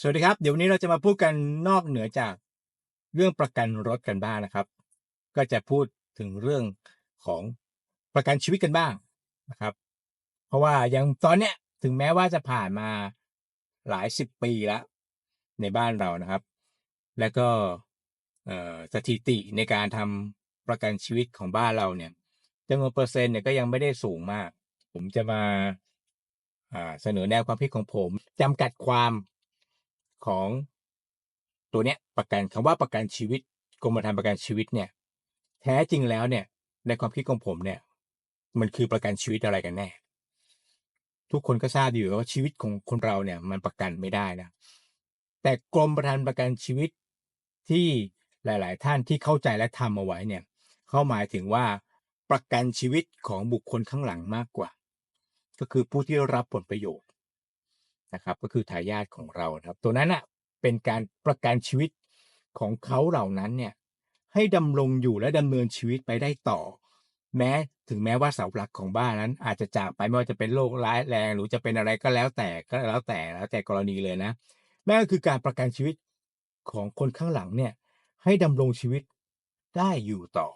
สวัสดีครับ เดี๋ยววันนี้เราจะมาพูดกันนอกเหนือจากเรื่องประกันรถกันบ้างนะครับ ก็จะพูดถึงเรื่องของประกันชีวิตกันบ้างนะครับ เพราะว่ายังตอนเนี้ยถึงแม้ว่าจะผ่านมาหลายสิบปีแล้ว ในบ้านเรานะครับ แล้วก็สถิติในการทำประกันชีวิตของบ้านเราเนี่ยจำนวนเปอร์เซ็นต์เนี่ยก็ยังไม่ได้สูงมาก ผมจะมาอ่าเสนอแนวความคิดของผมจำกัดความ ของตัวเนี้ยประกันคำว่าประกันชีวิตกรมธรรม์ประกันชีวิตเนี่ยแท้จริงแล้วเนี่ย ในความคิดของผมเนี่ย มันคือประกันชีวิตอะไรกันแน่ ทุกคนก็ทราบอยู่ว่าชีวิตของคนเราเนี่ย มันประกันไม่ได้นะแต่กรมประกันประกันชีวิตที่หลาย ๆ ท่านที่เข้าใจและทำเอาไว้เนี่ย เขาหมายถึงว่าประกันชีวิตของบุคคลข้างหลังมากกว่า ก็คือผู้ที่รับผลประโยชน์ นะครับก็คือทายาทของเรานะครับ ตัวนั้นอะเป็นการประกันชีวิตของเขาเหล่านั้นเนี่ยให้ดำรงอยู่และดำเนินชีวิตไปได้ต่อ แม้ถึงแม้ว่าเสาหลักของบ้านนั้น อาจจะจากไปไม่ว่าจะเป็นโรคร้ายแรงหรือจะเป็นอะไรก็แล้วแต่ก็แล้วแต่แล้วแต่กรณีเลยนะนั่นก็คือการประกันชีวิตของคนข้างหลังเนี่ยให้ดำรงชีวิตได้อยู่ต่อ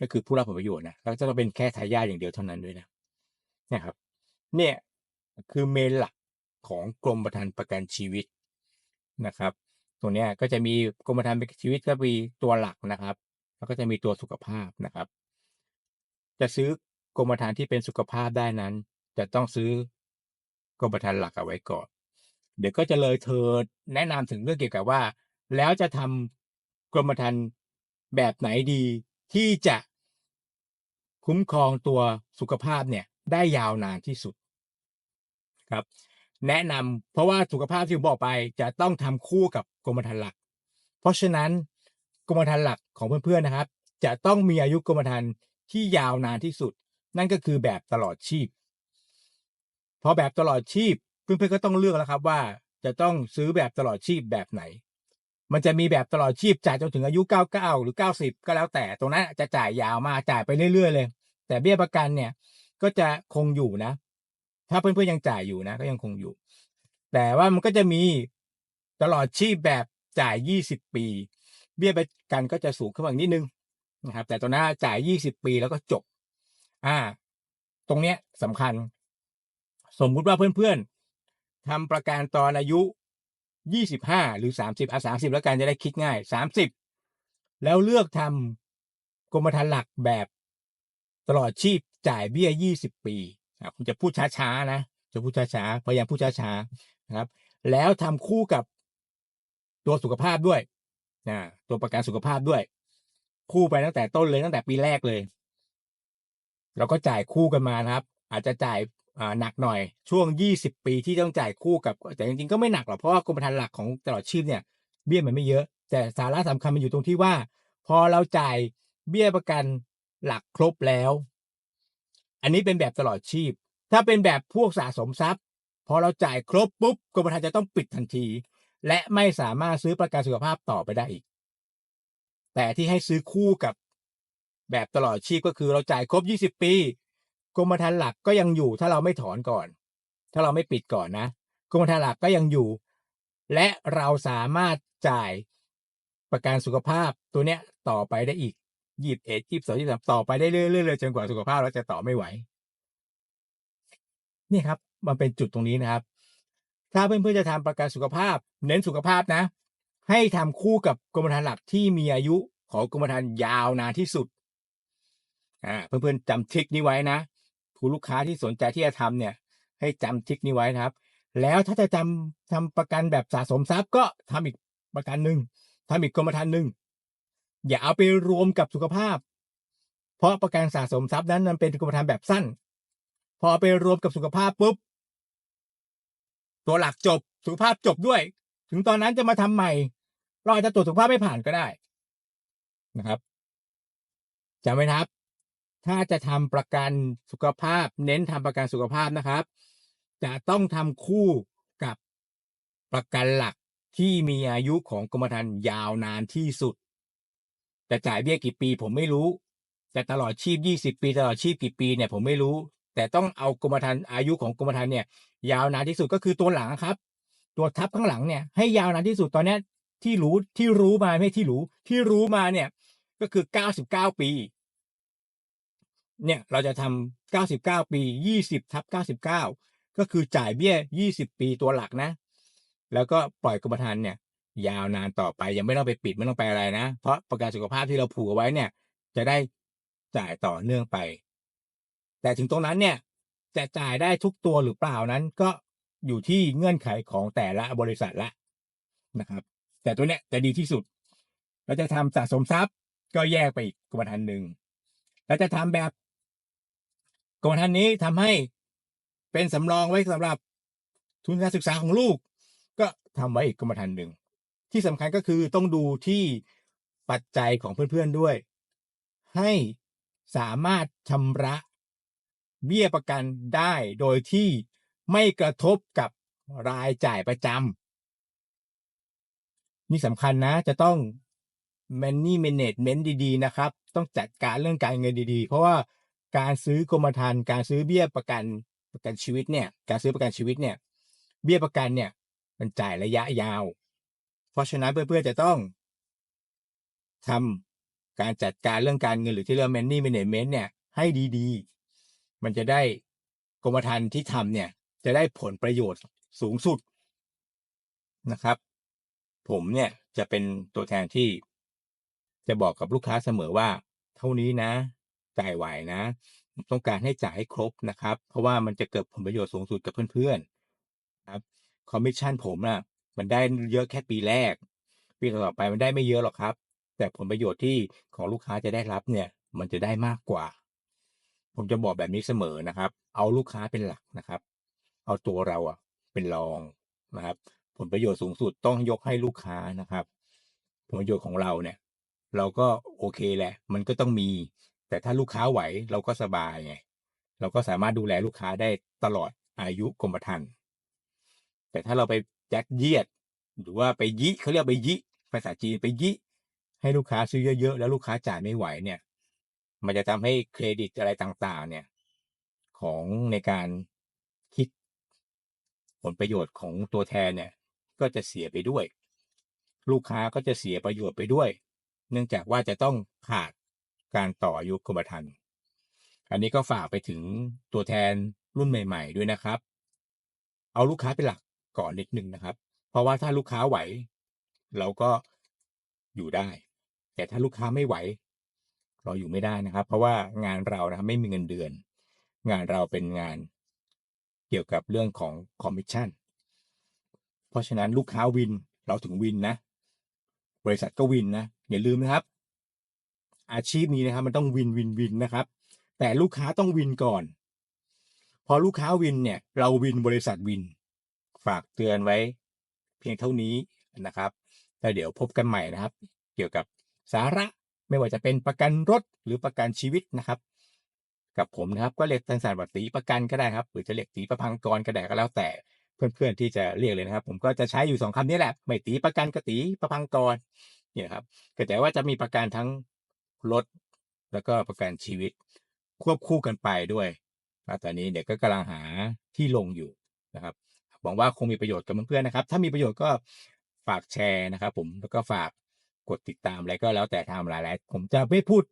ก็คือผู้รับผลประโยชน์นะแล้วจะต้องเป็นแค่ทายาทอย่างเดียวเท่านั้นด้วยนะเนี่ยครับ เนี่ยคือเมนหลัก ของกรมธรรม์ประกันชีวิตนะครับ ตัวเนี้ยก็จะมีกรมธรรม์ประกันชีวิตก็มีตัวหลักนะครับ แล้วก็จะมีตัวสุขภาพนะครับ จะซื้อกรมธรรม์ที่เป็นสุขภาพได้นั้น จะต้องซื้อกรมธรรม์หลักเอาไว้ก่อน เดี๋ยวก็จะเลยเธอแนะนำถึงเรื่องเกี่ยวกับว่า แล้วจะทำกรมธรรม์แบบไหนดีที่จะคุ้มครองตัวสุขภาพเนี่ยได้ยาวนานที่สุดครับ แนะนำเพราะว่าสุขภาพที่ผมบอกไปจะต้องทำคู่กับกรมธรรม์หลัก เพราะฉะนั้นกรมธรรม์หลักของเพื่อนๆนะครับ จะต้องมีอายุกรมธรรม์ที่ยาวนานที่สุด นั่นก็คือแบบตลอดชีพพอแบบตลอดชีพเพื่อนๆก็ต้องเลือกแล้วครับว่า จะต้องซื้อแบบตลอดชีพแบบไหน มันจะมีแบบตลอดชีพจ่ายจนถึงอายุ 99 หรือ 90 ก็แล้วแต่ตรงนั้นจะจ่ายยาวมาจ่ายไปเรื่อยๆเลย แต่เบี้ยประกันเนี่ยก็จะคงอยู่นะ ถ้าเพื่อนๆยังจ่ายอยู่นะ ก็ยังคงอยู่ แต่ว่ามันก็จะมีตลอดชีพแบบจ่าย 20 ปี เบี้ยประกันก็จะสูงขึ้นมาอีกนิดนึงนะครับ แต่ตัวหน้าจ่าย 20 ปีแล้วก็จบ อ่า ตรงเนี้ยสำคัญ สมมุติว่าเพื่อนๆทำประกันตอนอายุ 25 หรือ 30อะ30 แล้วกันจะได้คิดง่าย 30 แล้วเลือกทำกรมธรรม์หลักแบบตลอดชีพจ่ายเบี้ย 20 ปี อะคุณจะพูดช้าๆนะจะพูดช้าๆพยายามพูดช้าๆนะครับ แล้วทำคู่กับตัวสุขภาพด้วยนะตัวประกันสุขภาพด้วย คู่ไปตั้งแต่ต้นเลยตั้งแต่ปีแรกเลย เราก็จ่ายคู่กันมานะครับ อาจจะจ่ายอ่าหนักหน่อยช่วง 20 ปีที่ต้องจ่ายคู่กับ แต่จริงๆก็ไม่หนักหรอกเพราะว่ากรมธรรม์หลักของตลอดชีพเนี่ยเบี้ยมันไม่เยอะ แต่สาระสำคัญมันอยู่ตรงที่ว่า พอเราจ่ายเบี้ยประกันหลักครบแล้ว อันนี้เป็นแบบตลอดชีพ ถ้าเป็นแบบพวกสะสมทรัพย์ พอเราจ่ายครบปุ๊บกรมธรรม์จะต้องปิดทันที และไม่สามารถซื้อประกันสุขภาพต่อไปได้อีก แต่ที่ให้ซื้อคู่กับแบบตลอดชีพก็คือเราจ่ายครบ 20 ปีกรมธรรม์หลักก็ยังอยู่ถ้าเราไม่ถอนก่อน ถ้าเราไม่ปิดก่อนนะกรมธรรม์หลักก็ยังอยู่ และเราสามารถจ่ายประกันสุขภาพตัวเนี้ยต่อไปได้อีก ยี่สิบเอ็ดยี่สิบสองยี่สิบสามต่อไปได้เรื่อยๆเลยจนกว่าสุขภาพเราจะต่อไม่ไหว นี่ครับ มันเป็นจุดตรงนี้นะครับ ถ้าเพื่อนๆจะทำประกันสุขภาพ เน้นสุขภาพนะ ให้ทำคู่กับกรมธรรม์หลักที่มีอายุของกรมธรรม์ยาวนานที่สุดอ่าเพื่อนๆจำทริคนี้ไว้นะผู้ลูกค้าที่สนใจที่จะทำเนี่ย ให้จำทริคนี้ไว้นะครับ แล้วถ้าจะจำทำประกันแบบสะสมทรัพย์ก็ทำอีกประกันหนึ่งทำอีกกรมธรรม์หนึ่ง อย่าเอาไปรวมกับสุขภาพ เพราะประกันสะสมทรัพย์นั้นมันเป็นกรมธรรม์แบบสั้น พอไปรวมกับสุขภาพปุ๊บ ตัวหลักจบสุขภาพจบด้วย ถึงตอนนั้นจะมาทำใหม่ เราอาจจะตรวจสุขภาพไม่ผ่านก็ได้นะครับจำไว้นะครับ ถ้าจะทำประกันสุขภาพ เน้นทำประกันสุขภาพนะครับ จะต้องทำคู่กับประกันหลักที่มีอายุของกรมธรรม์ยาวนานที่สุด จะจ่ายเบี้ยกี่ปีผมไม่รู้ แต่ตลอดชีพ 20 ปีตลอดชีพกี่ปีเนี่ยผมไม่รู้ แต่ต้องเอากรมธรรม์อายุของกรมธรรม์เนี่ย ยาวนานที่สุดก็คือตัวหลังครับ ตัวทับข้างหลังเนี่ยให้ยาวนานที่สุดตอนนี้ที่รู้ที่รู้มาไม่ที่รู้ที่รู้มาเนี่ยก็คือ 99 ปี เนี่ยเราจะทำ99 ปี 20ทับ99 ก็คือจ่ายเบี้ย 20 ปีตัวหลักนะ แล้วก็ปล่อยกรมธรรม์เนี่ย ยาวนานต่อไป ยังไม่ต้องไปปิดไม่ต้องไปอะไรนะ เพราะประกันสุขภาพที่เราผูกเอาไว้เนี่ย จะได้จ่ายต่อเนื่องไป แต่ถึงตรงนั้นเนี่ยจะจ่ายได้ทุกตัวหรือเปล่านั้นก็อยู่ที่เงื่อนไขของแต่ละบริษัทละนะครับ แต่ตัวเนี้ยจะดีที่สุด เราจะทำสะสมทรัพย์ก็แยกไปอีกกรมธรรม์หนึ่งแล้วจะทำแบบกรมธรรม์นี้ทำให้เป็นสำรองไว้สำหรับทุนการศึกษาของลูก ก็ทำไว้อีกกรมธรรม์หนึ่ง ที่สำคัญก็คือต้องดูที่ปัจจัยของเพื่อนๆด้วย ให้สามารถชำระเบี้ยประกันได้โดยที่ไม่กระทบกับรายจ่ายประจำนี่สำคัญนะ จะต้อง money management ดีๆ นะครับ ต้องจัดการเรื่องการเงินดีๆ เพราะว่าการซื้อกรมธรรม์การซื้อเบี้ยประกันประกันชีวิตเนี่ย การซื้อประกันชีวิตเนี่ย เบี้ยประกันเนี่ย มันจ่ายระยะยาว เพราะฉะนั้นเพื่อนๆจะต้องทำการจัดการเรื่องการเงินหรือที่เรียกว่า money management เนี่ยให้ดีๆ มันจะได้กรมธรรม์ที่ทำเนี่ย จะได้ผลประโยชน์สูงสุดนะครับ ผมเนี่ยจะเป็นตัวแทนที่จะบอกกับลูกค้าเสมอว่า เท่านี้นะจ่ายไหวนะ ต้องการให้จ่ายให้ครบนะครับ เพราะว่ามันจะเกิดผลประโยชน์สูงสุดกับเพื่อนๆครับคอมมิชชั่นผมนะ่ะ มันได้เยอะแค่ปีแรก ปีต่อไปมันได้ไม่เยอะหรอกครับ แต่ผลประโยชน์ที่ของลูกค้าจะได้รับเนี่ย มันจะได้มากกว่า ผมจะบอกแบบนี้เสมอนะครับ เอาลูกค้าเป็นหลักนะครับ เอาตัวเราอะเป็นรองนะครับ ผลประโยชน์สูงสุดต้องยกให้ลูกค้านะครับ ผลประโยชน์ของเราเนี่ย เราก็โอเคแหละ มันก็ต้องมี แต่ถ้าลูกค้าไหวเราก็สบายไงเราก็สามารถดูแลลูกค้าได้ตลอดอายุกรมธรรม์แต่ถ้าเราไป ยัดเยียด หรือว่าไปยิเขาเรียกไปยิภาษาจีนไปยิให้ลูกค้าซื้อเยอะๆแล้วลูกค้าจ่ายไม่ไหวเนี่ย มันจะทำให้เครดิตอะไรต่างๆ เนี่ย ของในการคิดผลประโยชน์ของตัวแทนเนี่ย ก็จะเสียไปด้วย ลูกค้าก็จะเสียประโยชน์ไปด้วย เนื่องจากว่าจะต้องขาดการต่ออายุกรมธรรม์อันนี้ก็ฝากไปถึงตัวแทนรุ่นใหม่ ๆ ด้วยนะครับ เอาลูกค้าเป็นหลัก ก่อนนิดนึงนะครับ เพราะว่าถ้าลูกค้าไหว เราก็อยู่ได้ แต่ถ้าลูกค้าไม่ไหว เราอยู่ไม่ได้นะครับ เพราะว่างานเรานะครับไม่มีเงินเดือน งานเราเป็นงานเกี่ยวกับเรื่องของคอมมิชชั่นเพราะฉะนั้นลูกค้าวินเราถึงวินนะ บริษัทก็วินนะ อย่าลืมนะครับ อาชีพนี้นะครับ มันต้องวินวินวินนะครับ แต่ลูกค้าต้องวินก่อน พอลูกค้าวินเนี่ย เราวินบริษัทวิน ฝากเตือนไว้ เพียงเท่านี้นะครับแล้วเดี๋ยวพบกันใหม่นะครับ เกี่ยวกับสาระไม่ว่าจะเป็นประกันรถหรือประกันชีวิตนะครับ กับผมนะครับก็เรียกสั้นๆว่าตีประกันก็ได้ครับ หรือจะเรียกตีประพังกรก็ได้ก็แล้วแต่เพื่อนๆที่จะเรียกเลยนะครับ ผมก็จะใช้อยู่สองคำนี้แหละ ไม่ตีประกันก็ตีประพังกรเนี่ยครับก็แต่ว่าจะมีประกันทั้งรถแล้วก็ประกันชีวิต ควบคู่กันไปด้วยตอนนี้เด็กก็กำลังหาที่ลงอยู่นะครับ หวังว่าคงมีประโยชน์กับเพื่อนๆนะครับ ถ้ามีประโยชน์ก็ฝากแชร์นะครับ ผมแล้วก็ฝากกดติดตามอะไรก็แล้วแต่ทำหลายๆผมจะไม่พูด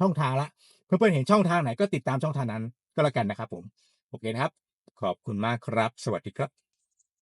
ช่องทางละ เพื่อนๆเห็นช่องทางไหนก็ติดตามช่องทางนั้นก็แล้วกันนะครับ ผมโอเคนะครับ ขอบคุณมากครับ สวัสดีครับ